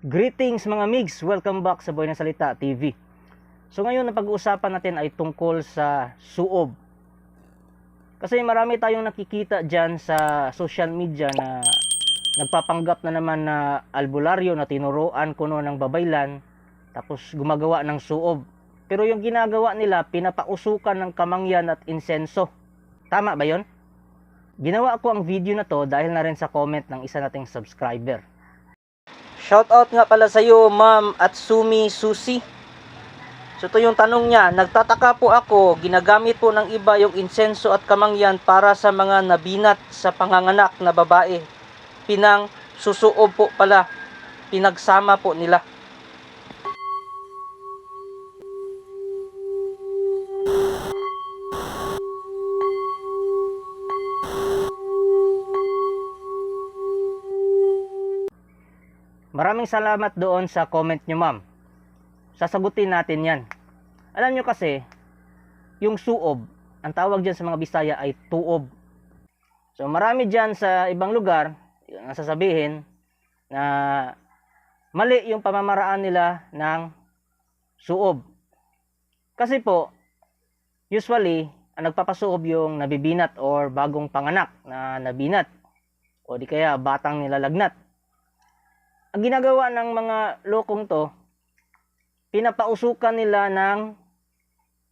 Greetings mga migs! Welcome back sa Boy na Salita TV. So ngayon ang pag-uusapan natin ay tungkol sa suob. Kasi marami tayong nakikita dyan sa social media na nagpapanggap na naman na albularyo na tinuruan kuno ng babaylan tapos gumagawa ng suob. Pero yung ginagawa nila, pinapausukan ng kamangyan at insenso. Tama ba yon? Ginawa ko ang video na to dahil na rin sa comment ng isa nating subscriber. Shoutout nga pala sa iyo, Ma'am Atsumi Susi. So ito yung tanong niya, nagtataka po ako, ginagamit po ng iba yung insenso at kamangyan para sa mga nabinat sa panganganak na babae. Pinang susuob po pala, pinagsama po nila. Maraming salamat doon sa comment nyo, ma'am. Sasagutin natin yan. Alam nyo kasi, yung suob, ang tawag dyan sa mga Bisaya ay tuob. So marami dyan sa ibang lugar, yung nasasabihin na mali yung pamamaraan nila ng suob. Kasi po, usually, ang nagpapasuob yung nabibinat or bagong panganak na nabinat. O di kaya batang nilalagnat ang ginagawa ng mga lokong to, pinapausukan nila ng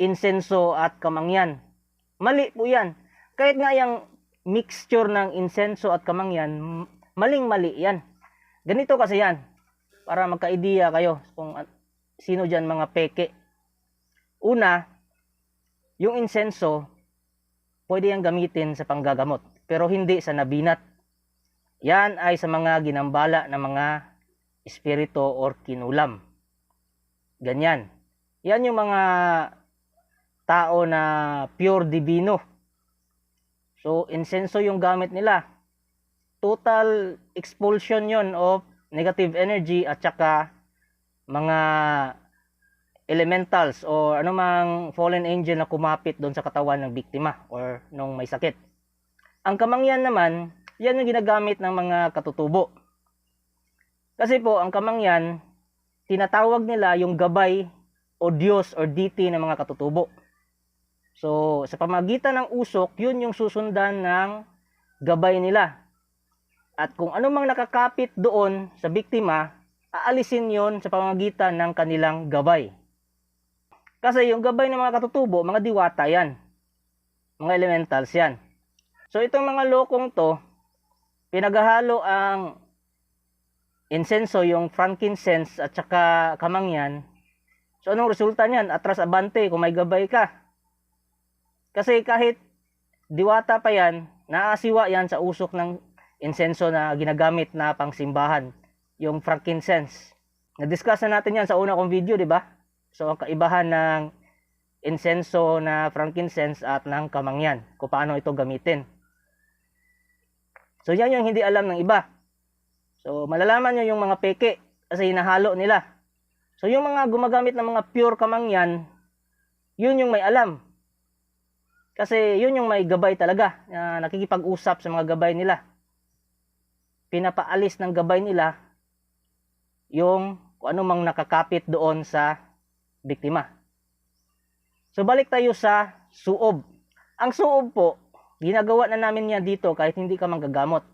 insenso at kamangyan. Mali po yan. Kahit nga yung mixture ng insenso at kamangyan, maling-mali yan. Ganito kasi yan, para magka-idea kayo kung sino dyan mga peke. Una, yung insenso, pwede yang gamitin sa panggagamot, pero hindi sa nabinat. Yan ay sa mga ginambala ng mga espiritu or kinulam. Ganyan. Yan yung mga tao na pure divino. So, insenso yung gamit nila. Total expulsion yon of negative energy at saka mga elementals o anumang fallen angel na kumapit doon sa katawan ng biktima or nung may sakit. Ang kamangyan naman, yan yung ginagamit ng mga katutubo. Kasi po, ang kamangyan, tinatawag nila yung gabay o Diyos or deity ng mga katutubo. So, sa pamagitan ng usok, yun yung susundan ng gabay nila. At kung ano mang nakakapit doon sa biktima, aalisin yon sa pamagitan ng kanilang gabay. Kasi yung gabay ng mga katutubo, mga diwata yan. Mga elementals yan. So itong mga lokong to, pinaghahalo ang insenso, yung frankincense at saka kamangyan. So anong resulta niyan? Atras abante kung may gabay ka. Kasi kahit diwata pa yan, naasiwa yan sa usok ng insenso na ginagamit na pangsimbahan, yung frankincense. Na-discuss na natin yan sa una kong video, di ba? So ang kaibahan ng insenso na frankincense at ng kamangyan, kung paano ito gamitin. So yan yung hindi alam ng iba. So malalaman nyo yung mga peke kasi hinahalo nila. So yung mga gumagamit ng mga pure kamangyan, yun yung may alam. Kasi yun yung may gabay talaga, na nakikipag-usap sa mga gabay nila. Pinapaalis ng gabay nila yung kung ano mang nakakapit doon sa biktima. So balik tayo sa suob. Ang suob po, ginagawa na namin yan dito kahit hindi ka manggagamot.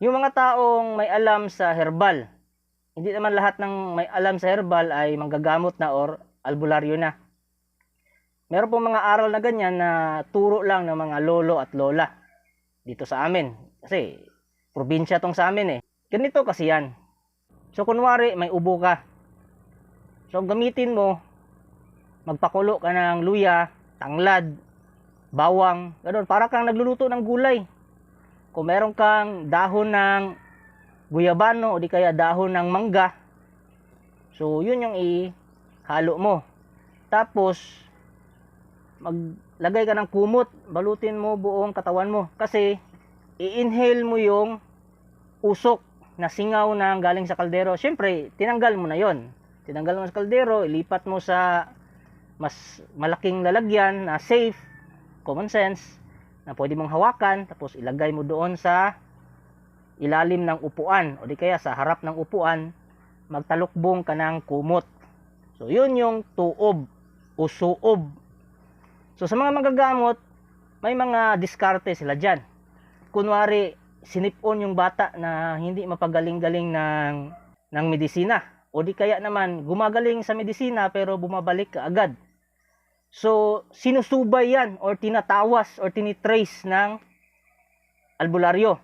Yung mga taong may alam sa herbal, hindi naman lahat ng may alam sa herbal ay manggagamot na or albularyo na. Meron pong mga aral na ganyan na turo lang ng mga lolo at lola dito sa amin. Kasi probinsya tong sa amin eh. Ganito kasi yan. So kunwari may ubo ka. So gamitin mo, magpakulo ka ng luya, tanglad, bawang, ganun. Para kang nagluluto ng gulay. Kung meron kang dahon ng guyabano o di kaya dahon ng mangga, so yun yung ihalo mo. Tapos, maglagay ka ng kumot, balutin mo buong katawan mo. Kasi, i-inhale mo yung usok na singaw na galing sa kaldero. Siyempre, tinanggal mo na yon. Tinanggal mo sa kaldero, ilipat mo sa mas malaking lalagyan na safe, common sense, na pwede mong hawakan, tapos ilagay mo doon sa ilalim ng upuan o di kaya sa harap ng upuan magtalukbong ka ng kumot. So yun yung tuob o suob. So sa mga magagamot, may mga diskarte sila dyan. Kunwari, sinipon yung bata na hindi mapagaling-galing ng, ng medisina. O di kaya naman, gumagaling sa medisina pero bumabalik ka agad. So, sinusubay yan or tinatawas or tinitrace ng albularyo.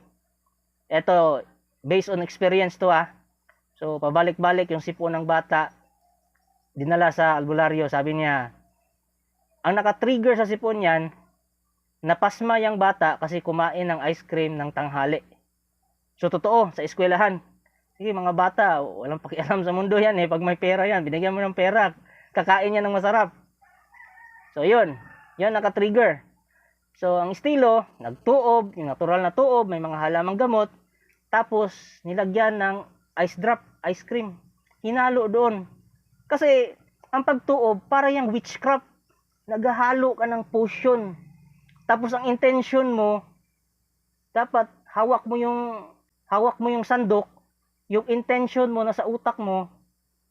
Ito, based on experience to ah. So, pabalik-balik yung sipon ng bata, dinala sa albularyo, sabi niya, ang naka-trigger sa sipon niyan, napasma yung bata kasi kumain ng ice cream ng tanghali. So, totoo, sa eskwelahan, sige mga bata, walang pakialam sa mundo yan eh, pag may pera yan, binigyan mo ng pera, kakain yan ng masarap. So, yun, yun naka-trigger. So, ang estilo, nagtuob, yung natural na tuob, may mga halamang gamot, tapos nilagyan ng ice drop, ice cream. Hinalo doon. Kasi, ang pagtuob, para yung witchcraft. Naghahalo ka ng potion. Tapos, ang intention mo, dapat hawak mo yung hawak mo yung sandok, yung intention mo na sa utak mo,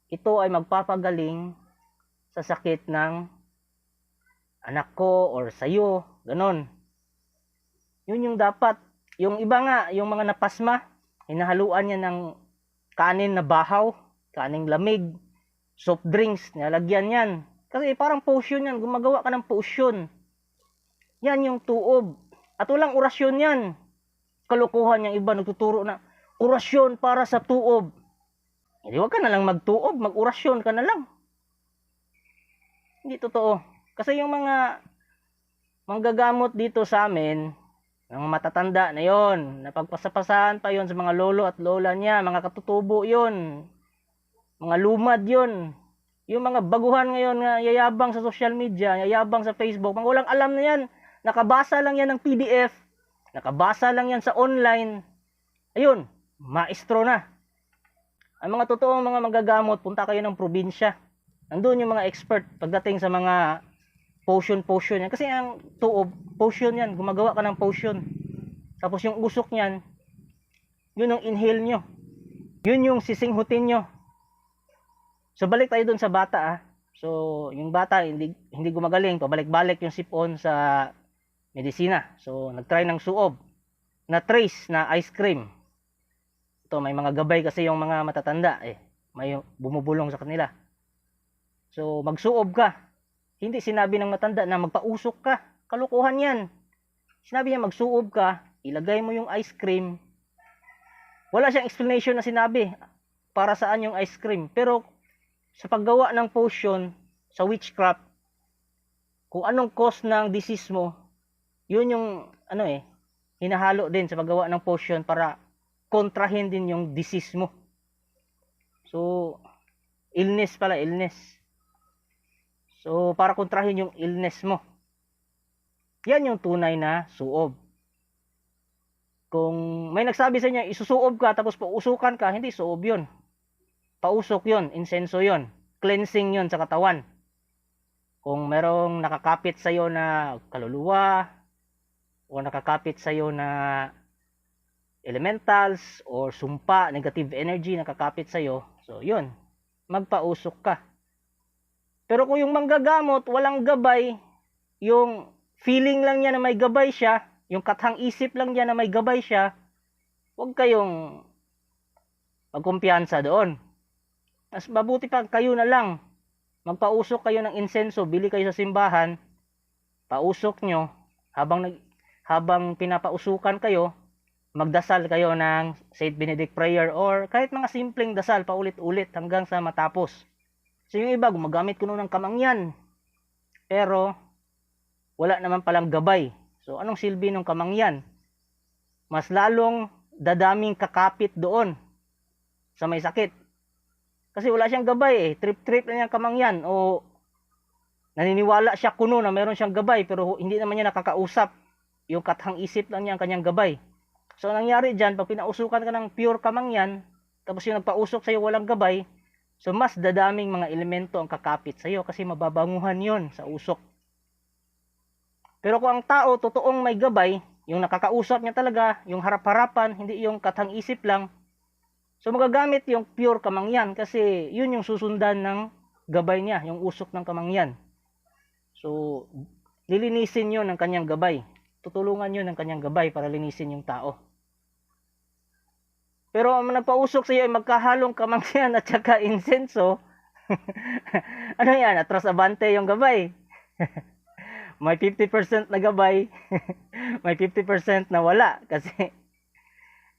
ito ay magpapagaling sa sakit ng anak ko or sa'yo, ganon. Yun yung dapat. Yung iba nga, yung mga napasma, hinahaluan niya ng kanin na bahaw, kaning lamig, soft drinks, nilalagyan yan. Kasi parang potion yan, gumagawa ka ng potion. Yan yung tuob. At walang orasyon yan. Kalukuhan yung iba, nagtuturo na, orasyon para sa tuob. Hindi, wag ka na lang magtuob, mag-orasyon ka na lang. Hindi totoo. Kasi yung mga manggagamot dito sa amin, mga matatanda na yon, napagpasapasahan pa yon sa mga lolo at lola niya, mga katutubo yon, mga lumad yon. Yung mga baguhan ngayon nga yayabang sa social media, yayabang sa Facebook, mga walang alam na yan. Nakabasa lang yan ng PDF, nakabasa lang yan sa online. Ayun, maestro na. Ang mga totoong mga magagamot, punta kayo ng probinsya. Nandun yung mga expert pagdating sa mga potion potion yan. Kasi ang tuob potion yan. Gumagawa ka ng potion. Tapos yung usok niyan yun ang inhale nyo. Yun yung sisinghutin nyo. So balik tayo dun sa bata ah. So yung bata hindi hindi gumagaling. Pabalik-balik yung sipon sa medisina. So nagtry ng suob na trace na ice cream. Ito may mga gabay kasi yung mga matatanda eh. May bumubulong sa kanila. So magsuob ka hindi sinabi ng matanda na magpausok ka. Kalukuhan yan. Sinabi niya magsuob ka, ilagay mo yung ice cream. Wala siyang explanation na sinabi para saan yung ice cream. Pero sa paggawa ng potion sa witchcraft, kung anong cause ng disease mo, yun yung ano eh, hinahalo din sa paggawa ng potion para kontrahin din yung disease mo. So, illness pala, illness. So, para kontrahin yung illness mo. Yan yung tunay na suob. Kung may nagsabi sa inyo, isusuob ka tapos pausukan ka, hindi suob yun. Pausok yun, insenso yun. Cleansing yun sa katawan. Kung merong nakakapit sa'yo na kaluluwa, o nakakapit sa'yo na elementals, or sumpa, negative energy nakakapit sa'yo, so yun, magpausok ka. Pero kung yung manggagamot, walang gabay, yung feeling lang niya na may gabay siya, yung kathang isip lang niya na may gabay siya, huwag kayong magkumpiyansa doon. Mas mabuti pa kayo na lang. Magpausok kayo ng insenso, bili kayo sa simbahan, pausok nyo, habang, nag, habang pinapausukan kayo, magdasal kayo ng Saint Benedict prayer or kahit mga simpleng dasal paulit-ulit hanggang sa matapos. So yung iba, gumagamit ko ng kamangyan. Pero, wala naman palang gabay. So anong silbi ng kamangyan? Mas lalong dadaming kakapit doon sa may sakit. Kasi wala siyang gabay eh. Trip-trip lang yung kamangyan. O naniniwala siya kuno na meron siyang gabay pero hindi naman niya nakakausap. Yung kathang isip lang niya ang kanyang gabay. So nangyari dyan, pag pinausukan ka ng pure kamangyan, tapos yung nagpausok sa'yo walang gabay, So, mas dadaming mga elemento ang kakapit sa iyo kasi mababanguhan yon sa usok. Pero kung ang tao totoong may gabay, Yung nakakausap niya talaga, yung harap-harapan, hindi yung katang-isip lang. So magagamit yung pure kamangyan kasi yun yung susundan ng gabay niya, yung usok ng kamangyan. So lilinisin yun ng kanyang gabay. Tutulungan yun ng kanyang gabay para linisin yung tao. Pero ang nagpausok sa iyo ay magkahalong kamangyan at saka insenso. ano yan? Atras abante yung gabay. may 50% na gabay, may 50% na wala kasi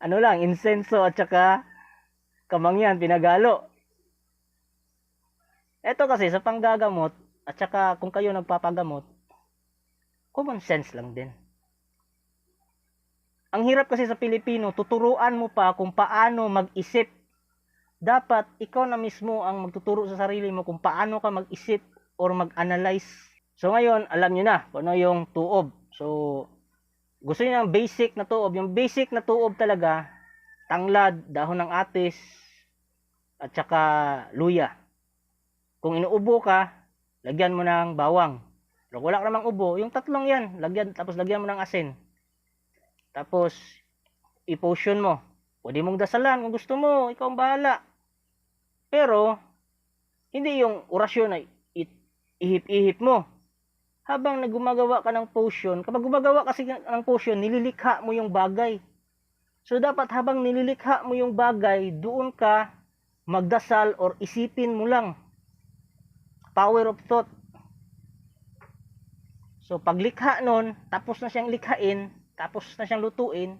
ano lang, insenso at saka kamangyan pinagalo. Ito kasi sa panggagamot at saka kung kayo nagpapagamot, common sense lang din. Ang hirap kasi sa Pilipino, tuturuan mo pa kung paano mag-isip. Dapat ikaw na mismo ang magtuturo sa sarili mo kung paano ka mag-isip or mag-analyze. So ngayon, alam nyo na kung ano yung tuob. So, gusto niyo ng basic na tuob. Yung basic na tuob talaga, tanglad, dahon ng atis, at saka luya. Kung inuubo ka, lagyan mo ng bawang. Pero wala ka namang ubo, yung tatlong yan, lagyan, tapos lagyan mo ng asin. Tapos, i-potion mo. Pwede mong dasalan kung gusto mo, ikaw ang bahala. Pero, hindi yung orasyon na ihip-ihip mo. Habang nagumagawa ka ng potion, kapag gumagawa kasi ka ng potion, nililikha mo yung bagay. So, dapat habang nililikha mo yung bagay, doon ka magdasal or isipin mo lang. Power of thought. So, paglikha nun, tapos na siyang likhain, tapos na siyang lutuin,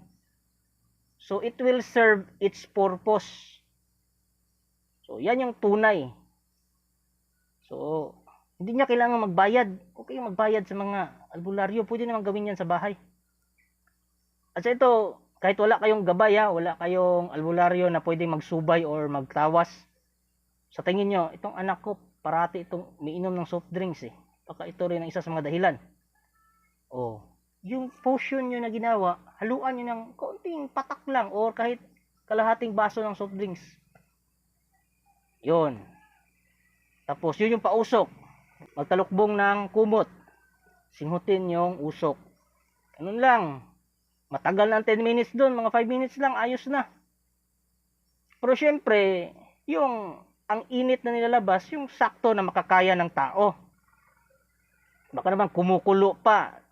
so it will serve its purpose. So, yan yung tunay. So, hindi niya kailangan magbayad. Okay, magbayad sa mga albularyo. Pwede naman gawin yan sa bahay. At sa ito, kahit wala kayong gabay ha, wala kayong albularyo na pwedeng magsubay or magtawas. Sa tingin nyo, itong anak ko, parati itong miinom ng soft drinks eh. Baka ito rin ang isa sa mga dahilan. Oh, yung potion nyo na ginawa, haluan nyo ng konting patak lang or kahit kalahating baso ng soft drinks. Yun. Tapos, yun yung pausok. Magtalukbong ng kumot. Singutin yung usok. Ganun lang. Matagal ang 10 minutes doon. Mga 5 minutes lang, ayos na. Pero syempre, yung ang init na nilalabas, yung sakto na makakaya ng tao. Baka naman kumukulo pa.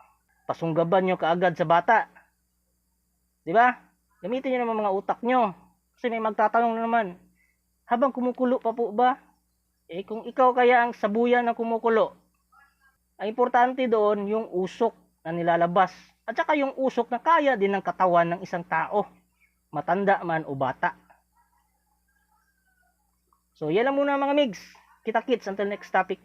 Pasunggaban nyo kaagad sa bata. Di ba? Gamitin nyo naman mga utak nyo. Kasi may magtatanong na naman, habang kumukulo pa po ba? Eh kung ikaw kaya ang sabuyan na kumukulo, ang importante doon yung usok na nilalabas. At saka yung usok na kaya din ng katawan ng isang tao. Matanda man o bata. So yan lang muna mga migs. Kita kits until next topic.